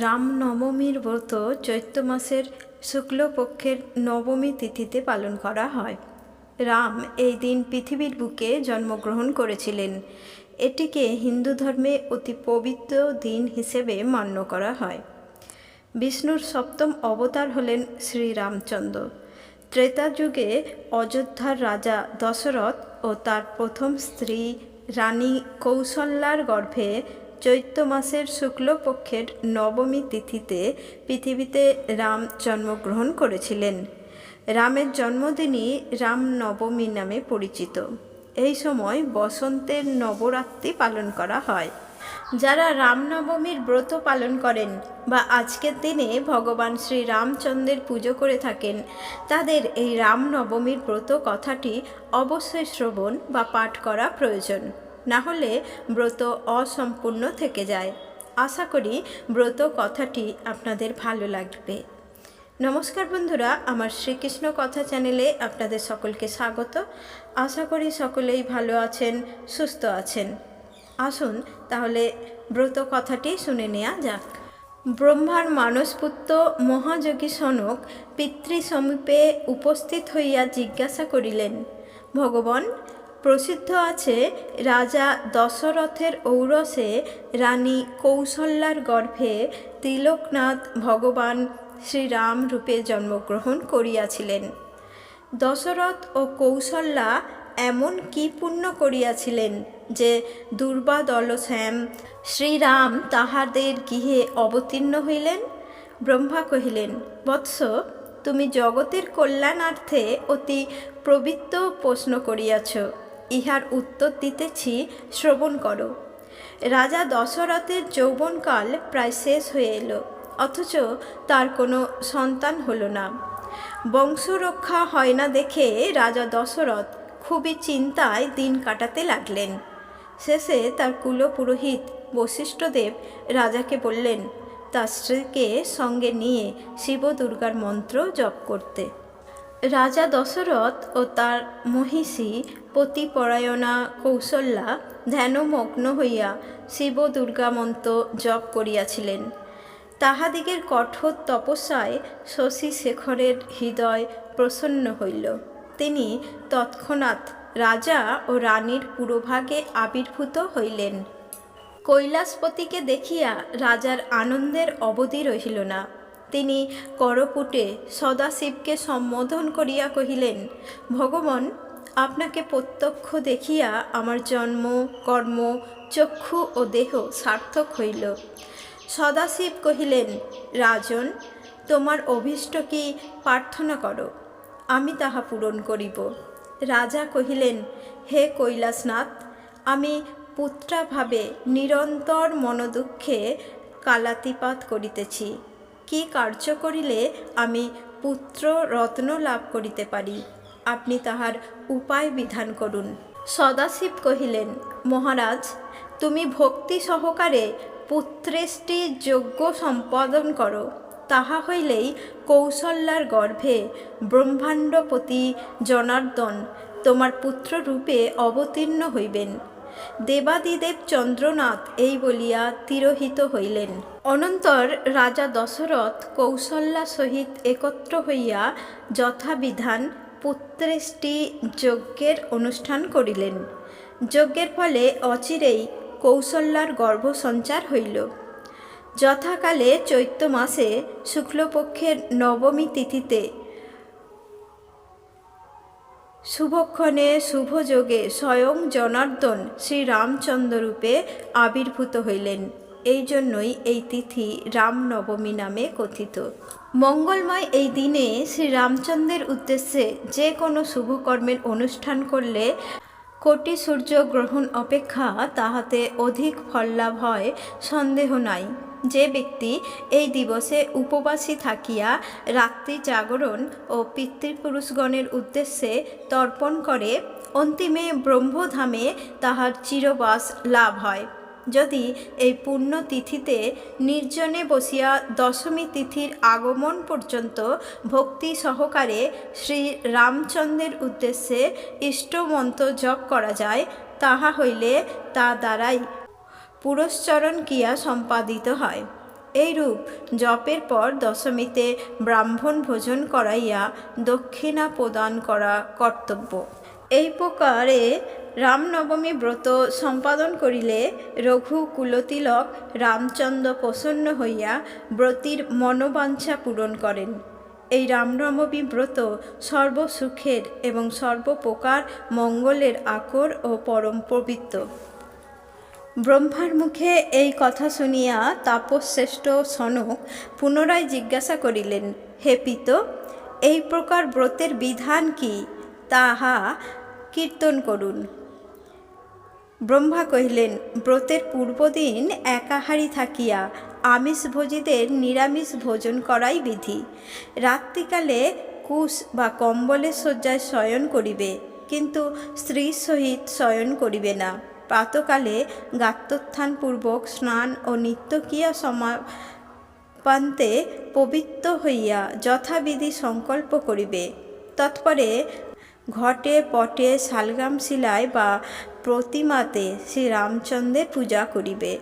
রামনবমীর ব্রত চৈত্র মাসের শুক্লপক্ষের নবমী তিথিতে পালন করা হয়। রাম এই দিন পৃথিবীর বুকে জন্মগ্রহণ করেছিলেন। এটিকে হিন্দু ধর্মে অতি পবিত্র দিন হিসেবে মান্য করা হয়। বিষ্ণুর সপ্তম অবতার হলেন শ্রীরামচন্দ্র। ত্রেতা যুগে অযোধ্যার রাজা দশরথ ও তার প্রথম স্ত্রী রানী কৌশল্যার গর্ভে চৈত্র মাসের শুক্লপক্ষের নবমী তিথিতে পৃথিবীতে রাম জন্মগ্রহণ করেছিলেন। রামের জন্মদিনই রামনবমী নামে পরিচিত। এই সময় বসন্তের নবরাত্রি পালন করা হয়। যারা রামনবমীর ব্রত পালন করেন বা আজকের দিনে ভগবান শ্রী রামচন্দ্রের পুজো করে থাকেন, তাদের এই রামনবমীর ব্রত কথাটি অবশ্যই শ্রবণ বা পাঠ করা প্রয়োজন। না হলে ব্রত অসম্পূর্ণ থেকে যায়। আশা করি ব্রত কথাটি আপনাদের ভালো লাগবে। নমস্কার বন্ধুরা, আমার শ্রীকৃষ্ণ কথা চ্যানেলে আপনাদের সকলকে স্বাগত। আশা করি সকলেই ভালো আছেন, সুস্থ আছেন। আসুন তাহলে ব্রত কথাটি শুনে নেওয়া যাক। ব্রহ্মার মানসপুত্র মহাযোগী সনক পিতৃ সমীপে উপস্থিত হইয়া জিজ্ঞাসা করিলেন, ভগবান প্রসিদ্ধ আছে রাজা দশরথের ঔরসে রানী কৌশল্যার গর্ভে তিলকনাথ ভগবান শ্রীরাম রূপে জন্মগ্রহণ করিয়াছিলেন। দশরথ ও কৌশল্যা এমন কি পুণ্য করিয়াছিলেন যে দুর্বাদল শ্যাম শ্রীরাম তাহাদের গৃহে অবতীর্ণ হইলেন? ব্রহ্মা কহিলেন, বৎস, তুমি জগতের কল্যাণার্থে অতি প্রবৃত্ত প্রশ্ন করিয়াছ। ইহার উত্তর দিতেছি, শ্রবণ করো। রাজা দশরথের যৌবনকাল প্রায় শেষ হয়ে এলো, অথচ তার কোনো সন্তান হলো না। বংশরক্ষা হয় না দেখে রাজা দশরথ খুবই চিন্তায় দিন কাটাতে লাগলেন। শেষে তার কুলপুরোহিত বশিষ্ঠদেব রাজাকে বললেন, তার স্ত্রীকে সঙ্গে নিয়ে শিব দুর্গার মন্ত্র জপ করতে। রাজা দশরথ ও তার মহিষী পতিপরায়ণা কৌশল্যা ধ্যানমগ্ন হইয়া শিব দুর্গামন্ত জপ করিয়াছিলেন। তাহাদিগের কঠোর তপস্যায় শশী শেখরের হৃদয় প্রসন্ন হইল। তিনি তৎক্ষণাৎ রাজা ও রানীর পুরোভাগে আবির্ভূত হইলেন। কৈলাসপতিকে দেখিয়া রাজার আনন্দের অবধি রহিল না। তিনি করপুটে সদাশিবকে সম্বোধন করিয়া কহিলেন, ভগবান, আপনাকে প্রত্যক্ষ দেখিয়া আমার জন্ম, কর্ম, চক্ষু ও দেহ সার্থক হইল। সদাশিব কহিলেন, রাজন, তোমার অভীষ্ট কি প্রার্থনা করো, আমি তাহা পূরণ করিব। রাজা কহিলেন, হে কৈলাসনাথ, আমি পুত্রাভাবে নিরন্তর মনোদুঃখে কালাতিপাত করিতেছি। কি কার্য করিলে আমি পুত্র রত্ন লাভ করিতে পারি? আপনি তাহার উপায় বিধান করুন। সদাশিব কহিলেন, মহারাজ, তুমি ভক্তি সহকারে পুত্রেষ্টি যজ্ঞ সম্পাদন করো। তাহা হইলেই কৌশল্যার গর্ভে ব্রহ্মাণ্ডপতি জনার্দন তোমার পুত্ররূপে অবতীর্ণ হইবেন। দেবাদিদেব চন্দ্রনাথ এই বলিয়া তিরোহিত হইলেন। অনন্তর রাজা দশরথ কৌশল্যা সহিত একত্র হইয়া যথাবিধান পুত্রেষ্টি যজ্ঞের অনুষ্ঠান করিলেন। যজ্ঞের ফলে অচিরেই কৌশল্যার গর্ভসঞ্চার হইল। যথাকালে চৈত্র মাসে শুক্লপক্ষের নবমী তিথিতে শুভক্ষণে, শুভযোগে স্বয়ং জনার্দন শ্রীরামচন্দ্ররূপে আবির্ভূত হইলেন। এই জন্যই এই তিথি রামনবমী নামে কথিত। মঙ্গলময় এই দিনে শ্রীরামচন্দ্রের উদ্দেশ্যে যে কোনো শুভকর্মের অনুষ্ঠান করলে কোটি সূর্য গ্রহণ অপেক্ষা তাহাতে অধিক ফললাভ হয়, সন্দেহ নাই। যে ব্যক্তি এই দিবসে উপবাসী থাকিয়া রাত্রি জাগরণ ও পিতৃপুরুষগণের উদ্দেশ্যে তর্পণ করে, অন্তিমে ব্রহ্মধামে তাহার চিরবাস লাভ হয়। যদি এই পুণ্য তিথিতে নির্জনে বসিয়া দশমী তিথির আগমন পর্যন্ত ভক্তি সহকারে শ্রী রামচন্দ্রের উদ্দেশ্যে ইষ্টমন্ত্র জপ করা যায়, তাহা হইলে তা দ্বারাই পুরস্চরণ ক্রিয়া সম্পাদিত হয়। এইরূপ জপের পর দশমীতে ব্রাহ্মণ ভোজন করাইয়া দক্ষিণা প্রদান করা কর্তব্য। এই প্রকারে রামনবমী ব্রত সম্পাদন করিলে রঘু কুলতিলক রামচন্দ্র প্রসন্ন হইয়া ব্রতির মনোবাঞ্ছা পূরণ করেন। এই রামনবমী ব্রত সর্বসুখের এবং সর্বপ্রকার মঙ্গলের আকর ও পরম পবিত্র। ব্রহ্মার মুখে এই কথা শুনিয়া তাপশ্রেষ্ঠ সনক পুনরায় জিজ্ঞাসা করিলেন, হে পিত, এই প্রকার ব্রতের বিধান কি? তাহা কীর্তন করুন। ব্রহ্মা কহিলেন, ব্রতের পূর্বদিন একাহারি থাকিয়া আমিষভোজীদের নিরামিষ ভোজন করাই বিধি। রাত্রিকালে কুশ বা কম্বলের শয্যায় শয়ন করিবে, কিন্তু স্ত্রীর সহিত শয়ন করিবে না। প্রাতকালে গাত্রোত্থানপূর্বক স্নান ও নিত্যক্রিয়া সমাপান্তে পবিত্র হইয়া যথাবিধি সংকল্প করিবে। তৎপরে ঘটে পটে শালগ্রাম শিলায় বা প্রতিমাতে শ্রীরামচন্দ্রের পূজা করিবে।